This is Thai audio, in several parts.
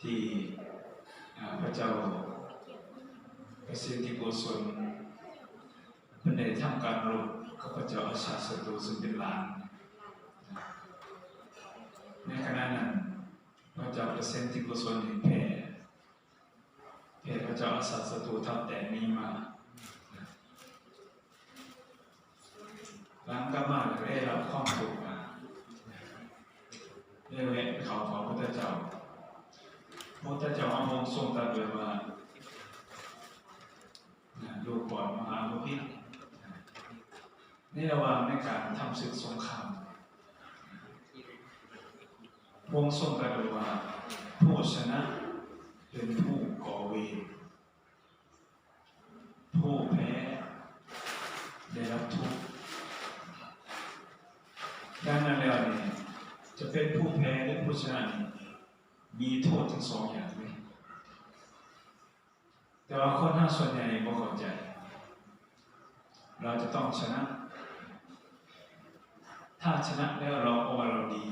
ที่พระเจ้าประสิทธิโกศลเพิ่นได้ทำการรบกับพระเจ้าอาชาศัตรูซึ่งเป็นหลานในขณะนั้นพระเจ้าประสิทธิโกศลเห็นแผ่แผ่พระเจ้าอาชาศัตรูทับแต่นี้มาหลังกลับมาก็ได้รับความสุขมาได้แวะเขาขอพระเจ้า พระเจ้าเอาองค์ทรงตรัสเลยว่าลูก่อนมหาภิษในระหว่างในการทำศึกสงครามพงทรงตรัสเลยว่าผู้ชนะเป็นผู้ก่อเวรผู้แพ้ได้รับทุกข์ดังนั้นแล้วเนี่ยจะเป็นผู้แพ้หรือผู้ชนะ มีโทษทั้งสองอย่างเลยแต่ว่าคนห้าส่วนใหญ่บ่เข้าใจ เราจะต้องชนะ ถ้าชนะแล้วเราโอ้เราดี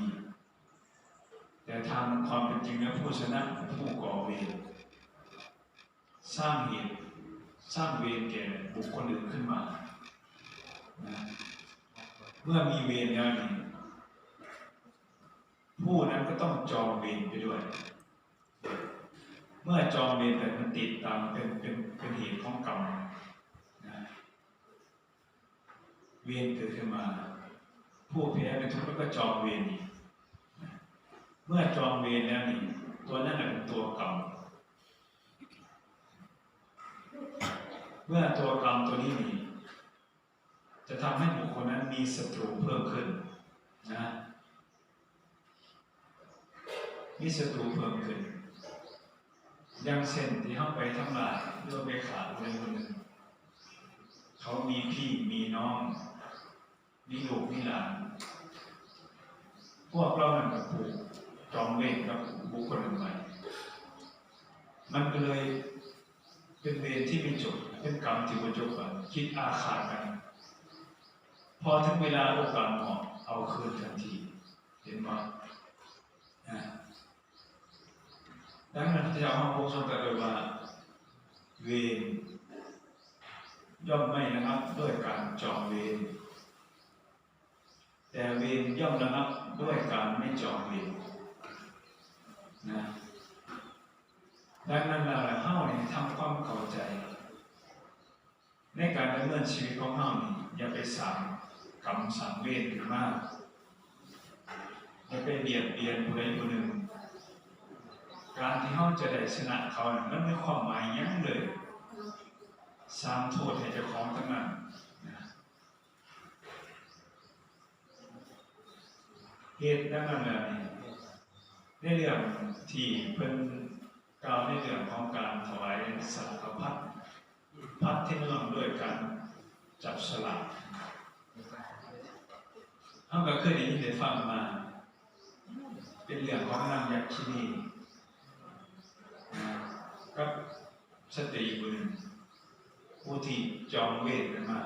แต่ทางความเป็นจริงแล้วผู้ชนะผู้ก่อเวรสร้างเหตุสร้างเวรแก่บุคคลอื่นขึ้นมานะเมื่อมีเวรแล้วนี่ ผู้นั้นก็ต้องจองเวรไปด้วย เมื่อจองเวรแต่มันติดตามเป็นเป็นเป็นเหตุของกรรมนะเวรเกิดขึ้นมา ผู้แพ้เป็นทุกข์แล้วก็จองเวรอีกนะเมื่อจองเวรแล้วนี่ตัวนั้นเป็นตัวกรรมเมื่อตัวกรรมตัวนี้นี่จะทำให้บุคคลนั้นมีศัตรูเพิ่มขึ้นนะ มีศัตรูเพิ่มขึ้นอย่างเช่นที่เข้าไปทำลายเรื่องไปขาดคนคนหนึ่งเขามีพี่มีน้อง มีลูกมีหลาน พวกเรานั่นกับผูกจองเวรกับบุคคลอื่มันก็เลยเป็นเวรที่ไม่จบเป็นกรรมที่ไม่จบอะคิดอาฆาตกัน พอถึงเวลาโอกาสเหมาะเอาคืนทันที เห็นไหมนะ ดังนั้นพระเจ้าของพระองค์ทรงตรัสว่า เวรย่อมไม่ระงับด้วยการจองเวรแต่เวรย่อมระงับด้วยการไม่จองเวรนะดังนั้นเราเฮาเนี่ยทำความเข้าใจ ในการดำเนินชีวิตของเฮานี่อย่าไปสั่งกรรมสั่งเวรขึ้นมากอย่าไปเบียดเบียนผู้ใดผู้หนึ่ง การที่เฮาจะได้ชนะเขาเนี่ยมันม่ความหมายยังเลยสร้างโทษให้เจ้าของทั้งนั้นเหตุดังนั้นแหละนี่ในเรื่องที่เพิ่นกล่าวในเรื่องของการถวายสังฆพัดพัดที่เนื่องด้วยการจับสลากเขาก็เคยได้ยินได้ฟังมา เป็นเรื่องของนางยักษ์ชินี สตรีคนหนึ่งผู้ที่จองเวทมา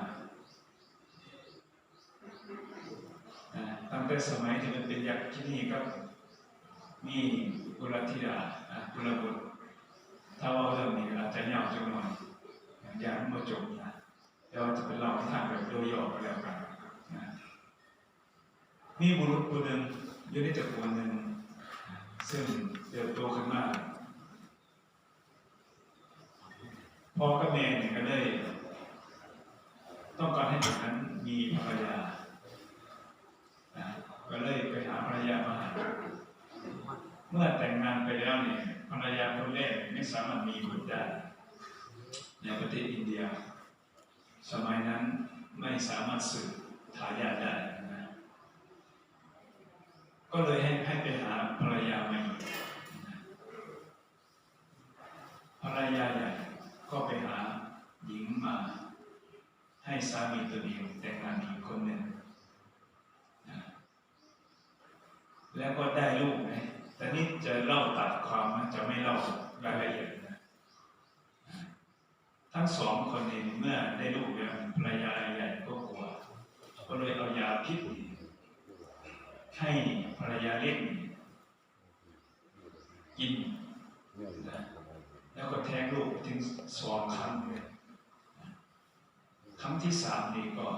ตั้งแต่สมัยที่มันเป็นยักษ์ชินีก็มีกุลธิดากุลบุตรถ้าว่าเรื่องนี้อาจจะยาวจังหน่อยอย่างไม่จบนะแต่ว่าจะเป็นเล่าให้ทางแบบโดยย่อก็แล้วกันนะมีบุรุษคนหนึ่งอยู่ในตระกูลหนึ่งซึ่งเติบโตขึ้นมา พ่อกับแม่เนี่ยก็ได้ต้องการให้เด็กนั้นมีภรรยานะก็เลยไปหาภรรยามาหาเมื่อแต่งงานไปแล้วเนี่ยภรรยาคนแรกไม่สามารถมีบุตรได้ในประเทศอินเดีย สมัยนั้นไม่สามารถสืบทายาทได้นะก็เลยให้ให้ไปหาภรรยาใหม่ภรรยาใหญ่ ก็ไปหาหญิงมาให้สามีตัวเดียวแต่งงานอีกคนหนึ่งนะแล้วก็ได้ลูกนะแต่นี่จะเล่าตัดความจะไม่เล่ารายละเอียดนะทั้งสองคนนี้เมื่อได้ลูกแล้วภรรยาใหญ่ก็กลัว ก็เลยเอายาพิษให้ภรรยาเล็กกินนะ ก็แท้งลูกถึงสองครั้งเลยครั้งที่สามนี่ก็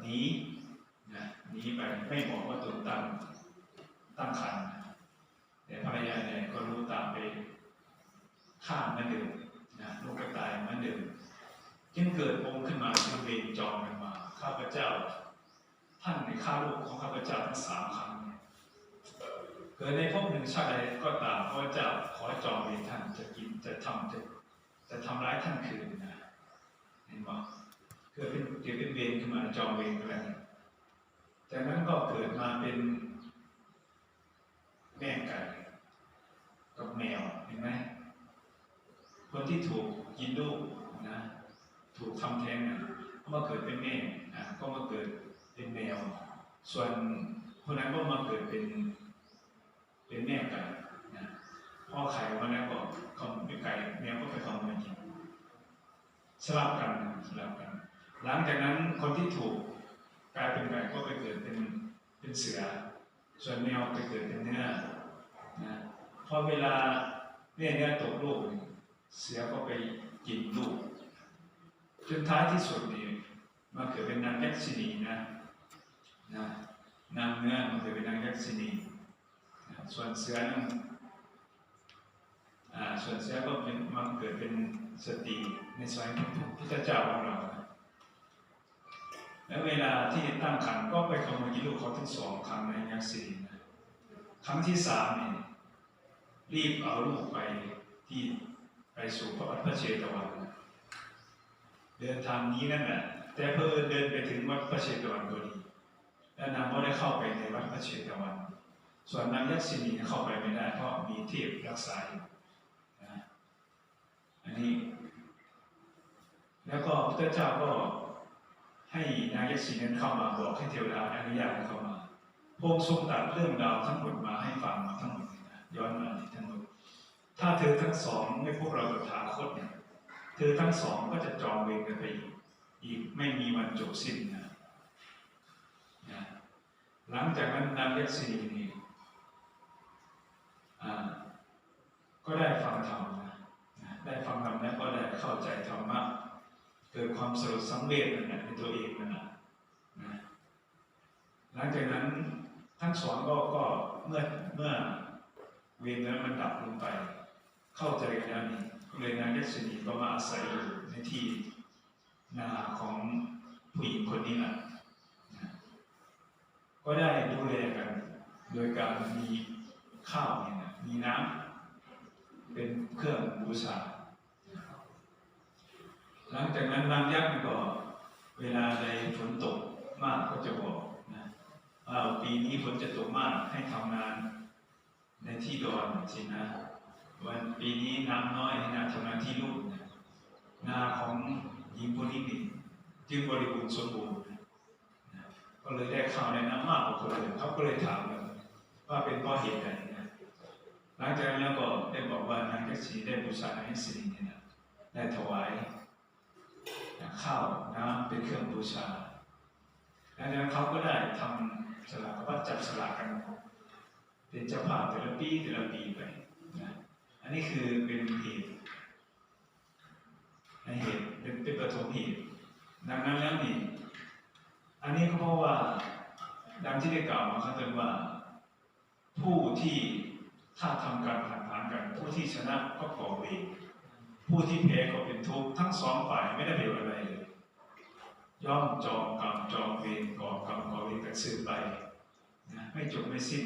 หนีนะหนีไปไม่บอกว่าตนตั้งตั้งครรภ์นแต่ภรรยาเนี่ยก็รู้ตามไปฆ่าเหมือนเดิมนะลูกก็ตายเหมือนเดิมจึงเกิดองค์ขึ้นมาจึงเวรจองกันมาข้าพเจ้า ท่านในฆ่าลูกของข้าพเจ้าทั้งสามครั้ง กิดในภพหนึ่งชาติใดก็ตามข้าพเจ้าขอจองเวรท่านจะกินจะทำจะจะทำร้ายท่านคืนนะเห็นไหมเกิดเป็นเกิดเป็นเวรขึ้นมาจองเวรกันแล้วจากนั้นก็เกิดมาเป็นแม่ไก่กับแมวเห็นไหมคนที่ถูกกินลูกนะถูกทำแท้งนะก็มาเกิดเป็นแม่นะก็มาเกิดเป็นแมว ส่วนคนนั้นก็มาเกิดเป็น เป็นแม่ไก่นะพ่อไข่วันนั้ก็ขโมยไก่แมวก็ไปขโมยกินสลับกันสลับกัน หลังจากนั้นคนที่ถูกกลายเป็นไก่ก็ไปเกิดเป็นเป็นเสือ ส่วนแมวไปเกิดเป็นเนื้อนะพอเวลาเนื้อเนื้อตกลูกเสือก็ไปกินลูกจนท้ายที่สุดนี่มาเกิดเป็นนางยักษินีนะนะนางเนื้อมันเกิดเป็นนางยักษินี ส่วนเสือนั่นส่วนเสือก็เป็นมาเกิดเป็นสตรีในสมัยพุทธเจ้าของเราแล้วเวลาที่ตั้งครรภ์ก็ไปขโมยกินลูกเขาทั้งสองครั้งในยักษินีนะครั้งที่สามเนี่ยรีบเอาลูกไปที่ไปสู่พระวัดพระเชตวัน เดินทางนี้นั่นแหละแต่เพื่อเดินไปถึงวัดพระเชตวันพอดีแล้วนางก็ได้เข้าไปในวัดพระเชตวัน ส่วนนางยักษินีเข้าไปไม่ได้เพราะมีเทพรักษาอยู่นะอันนี้ แล้วก็พระเจ้าก็ให้นางยักษินีนั้นเข้ามาบอกให้เทวดาอนุญาตให้เข้ามาพงทรงตัดเรื่องราวทั้งหมดมาให้ฟังทั้งหมดนะย้อนมาทั้งหมด ถ้าเธอทั้งสองไม่พวกเราตถาคตเนี่ยเธอทั้งสองก็จะจองเวรกันไปอีกอีกไม่มีวันจบสิ้นนะนะหลังจากนั้นนางยักษินีนี่อ่าก็ได้ ฟังธรรมนะได้ฟังธรรมแล้วก็ได้เข้าใจธรรมะเกิดความสลดสังเวชนั่นแหละในตัวเองนั่นแหละหลังจากนั้นทั้งสองก็ก็เมื่อเมื่อเวรนั้นมันดับลงไป เข้าใจกันแล้วนี่เลยนางยักษินีก็มาอาศัยอยู่ในที่นาของผู้หญิงคนนี้แหละนะก็ได้ดูแลกัน โดยการมีข้าวเนี่ยมีน้ำ เป็นเครื่องบูชา หลังจากนั้นนางยักษ์ก็เวลาใดฝนตกมากก็จะบอกนะว่าปีนี้ฝนจะตกมากให้ทำงานในที่ดอนสินะวันปีนี้น้ำน้อยให้นาทำงานที่ลุ่มนะนาของหญิงคนนี้นี่จึงบริบูรณ์สมบูรณ์ก็เลยได้ข่าวในน้ำมากกว่าคนอื่นเขาก็เลยถามเลยว่าเป็นเพราะเหตุใด ลังจากนั้นแล้วก็ได้บอกว่านางกัชีได้บูชาให้สิริเนี่ยนะได้ถวายข้าวน้ำเป็นเครื่องบูชาดังนั้นเขาก็ได้ทำสลากวัดจับสลากกัน เป็นเจ้าภาพแต่ละปีแต่ละปีไปนะอันนี้คือเป็นเหตุเหตุเป็นเป็นปฐมเหตุดังนั้นแล้วนี่อันนี้ก็เพราะว่าดังที่ได้กล่าวมาข้างต้นว่า ผู้ที่ ถ้าทำการผ่านผ่านกันผู้ที่ชนะก็ก่อเวรผู้ที่แพ้ก็เป็นทุกข์ทั้งสองฝ่ายไม่ได้ประโยชน์อะไรเลยย่อมจองกรรมจองเวรก่อกรรมก่อเวรกันสืบไปนะไม่จบไม่สิ้น